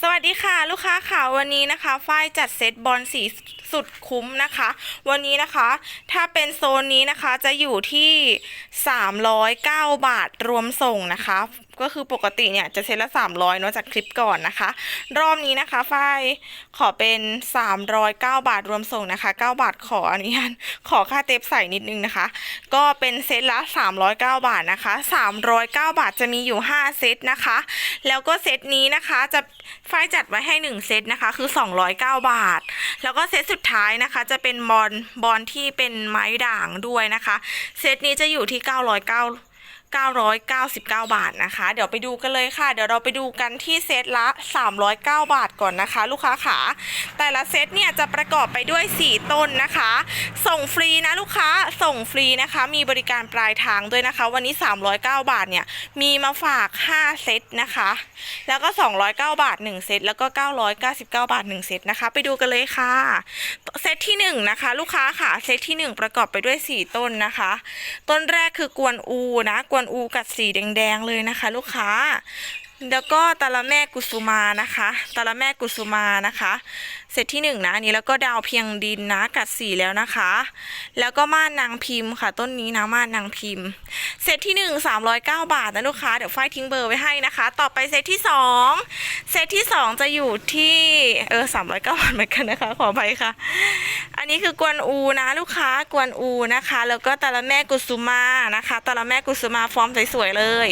สวัสดีค่ะ ลูกค้าค่ะวันนี้นะคะฝ้ายจัดเซตบอลสีสุดคุ้มนะคะ วันนี้นะคะถ้าเป็นโซนนี้นะคะจะอยู่ที่ 309 บาทรวมส่งนะคะ ก็คือปกติเนี่ยจะเซตละ 300เนอะจากคลิปก่อนนะคะ รอบนี้นะคะฝ้ายขอเป็น 309 บาทรวมส่งนะคะ 9 บาทขออนุญาตขอค่าเทปใส่นิดนึงนะคะ ก็เป็นเซตละ 309 บาทนะคะ 309 บาทจะมีอยู่ 5 เซตนะคะ แล้วก็เซตนี้นะคะจะฝ้ายจัดไว้ให้ 1 เซตนะคะ คือ 209 บาท แล้วก็เซตสุดท้ายนะคะจะเป็นบอลบอลที่เป็นไม้ด่างด้วยนะคะ เซตนี้จะอยู่ที่ 909 999 บาทนะคะ เดี๋ยวไปดูกันเลยค่ะ เดี๋ยวเราไปดูกันที่เซตละ 309 บาทก่อนนะคะ ลูกค้าขา แต่ละเซตเนี่ยจะประกอบไปด้วย 4 ต้นนะคะ ส่งฟรีนะลูกค้า ส่งฟรีนะคะ มีบริการปลายทางด้วยนะคะ วันนี้ 309 บาทเนี่ย มีมาฝาก 5 เซตนะคะ แล้วก็ 209 บาท 1 เซต แล้วก็ 999 บาท 1 เซตนะคะ ไปดูกันเลยค่ะ เซตที่ 1 นะคะ ลูกค้าค่ะ เซตที่ 1 ประกอบไปด้วย 4 ต้นนะคะ ต้นแรกคือกวนอูนะกวนอูกัดสีแดงๆเลยนะคะ ลูกค้า แล้วก็ตะละแม่กุสุมานะคะตะละแม่กุสุมานะคะ เซตที่หนึ่งนะอันนี้แล้วก็ดาวเพียงดินนะกัดสีแล้วนะคะ แล้วก็ม่านนางพิมพ์ค่ะ ต้นนี้นะม่านนางพิมพ์ เซตที่หนึ่งสามร้อยเก้าบาทนะลูกค้าเดี๋ยวฝ้ายทิ้งเบอร์ไว้ให้นะคะ ต่อไปเซตที่สองเซตที่สองจะอยู่ที่เออสามร้อยเก้าบาทเหมือนกันนะคะ ขออภัยค่ะ อันนี้คือกวนอูนะลูกค้ากวนอูนะคะ แล้วก็ตะละแม่กุสุมานะคะตะละแม่กุสุมาฟอร์มสวยๆเลย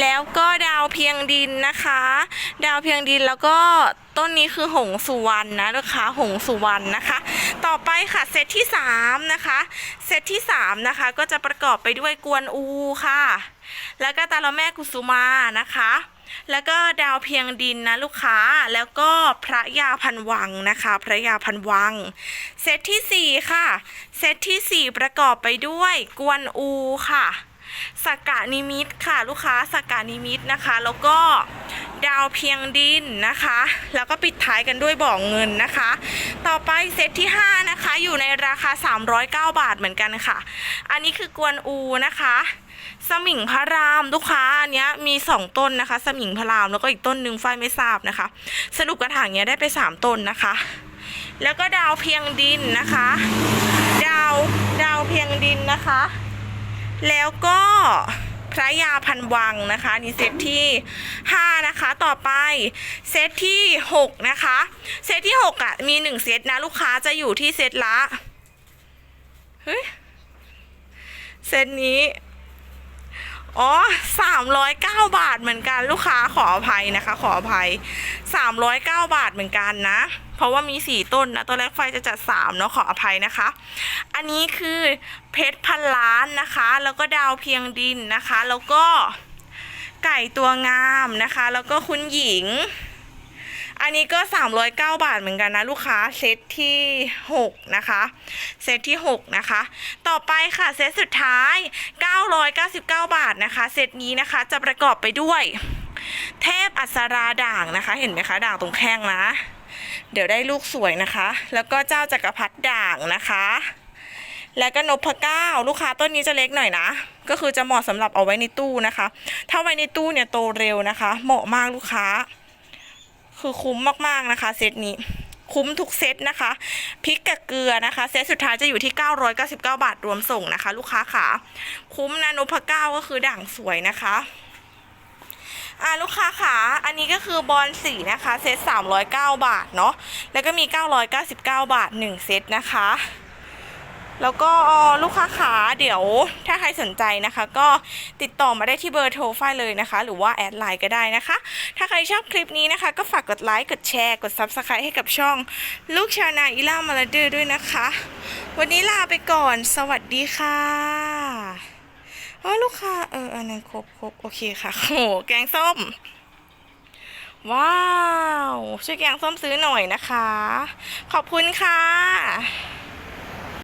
แล้วก็ดาวเพียงดินินนะคะ ดาวเพียงดินแล้วก็ต้นนี้คือหงสุวรรณนะลูกค้าหงสุวรรณนะคะ ต่อไปค่ะเซตที่สามนะคะเซตที่สามนะคะก็จะประกอบไปด้วยกวนอูค่ะ แล้วก็ตาลแม่กุสุมานะคะแล้วก็ดาวเพียงดินนะลูกค้าแล้วก็พระยาพันวังนะคะ พระยาพันวัง เซตที่สี่ค่ะ เซตที่สี่ประกอบไปด้วยกวนอูค่ะ สกกะนิมิตค่ะลูกค้าสกกะนิมิตนะคะ แล้วก็ดาวเพียงดินนะคะ แล้วก็ปิดท้ายกันด้วยบ่อเงินนะคะ ต่อไปเซตที่ห้านะคะ อยู่ในราคา 309 บาทเหมือนกันค่ะ อันนี้คือกวนอูนะคะ สมิงพระรามลูกค้าอันนี้มีสองต้นนะคะ สมิงพระรามแล้วก็อีกต้นหนึ่งฝ้ายไม่ทราบนะคะ สรุปกระถางเนี้ยได้ไปสามต้นนะคะ แล้วก็ดาวเพียงดินนะคะ ดาวดาวเพียงดินนะคะ แล้วก็พระยาพันวังนะคะนี่เซตที่ 5 นะคะต่อไปเซตที่ 6 นะคะ เซตที่ 6อะมี 1 เซตนะ ลูกค้าจะอยู่ที่เซตละเฮ้ยเซตนี้อ๋อสามร้อยเก้าบาทเหมือนกันลูกค้าขออภัยนะคะ ขออภัยสามร้อยเก้าบาทเหมือนกันนะ เพราะว่ามีสี่ต้นนะ ตอนแรกไฟจะจัดสามเนาะขออภัยนะคะ อันนี้คือเพชรพันล้านนะคะ แล้วก็ดาวเพียงดินนะคะ แล้วก็ไก่ตัวงามนะคะ แล้วก็คุณหญิง อันนี้ก็ 309 บาทเหมือนกันนะ ลูกค้าเซตที่ 6 นะคะ เซตที่ 6 นะคะ ต่อไปค่ะ เซตสุดท้าย 999 บาทนะคะ เซตนี้นะคะจะประกอบไปด้วย เทพอัสราด่างนะคะ เห็นไหมคะ ด่างตรงแข้งนะ เดี๋ยวได้ลูกสวยนะคะ แล้วก็เจ้าจักรพรรดิด่างนะคะ แล้วก็นพเก้าลูกค้าต้นนี้จะเล็กหน่อยนะ ก็คือจะเหมาะสำหรับเอาไว้ในตู้นะคะ ถ้าไว้ในตู้เนี่ยโตเร็วนะคะ เหมาะมากลูกค้า คือคุ้มมากๆนะคะเซตนี้คุ้มทุกเซตนะคะพริกกับเกลือนะคะ เซตสุดท้ายจะอยู่ที่ 999 บาทรวมส่งนะคะ ลูกค้าขาคุ้มนะนพเก้าก็คือด่างสวยนะคะ อ่าลูกค้าขาอันนี้ก็คือบอลสีนะคะเซต309 บาทเนาะแล้วก็มี 999 บาท 1 เซตนะคะ แล้วก็ลูกค้าขาเดี๋ยวถ้าใครสนใจนะคะ ก็ติดต่อมาได้ที่เบอร์โทรฝ้ายเลยนะคะ หรือว่าแอดไลน์ก็ได้นะคะ ถ้าใครชอบคลิปนี้นะคะ ก็ฝากกดไลค์กดแชร์ กด Subscribe ให้กับช่อง ลูกชาวนาอิล่ามาลาเดอร์ด้วยนะคะ วันนี้ลาไปก่อน สวัสดีค่ะ อ้ลูกค้าเอออันนั้นครบครบโอเคค่ะโอ้โหแกงส้ม ว้าว ช่วยแกงส้มซื้อหน่อยนะคะ ขอบคุณค่ะ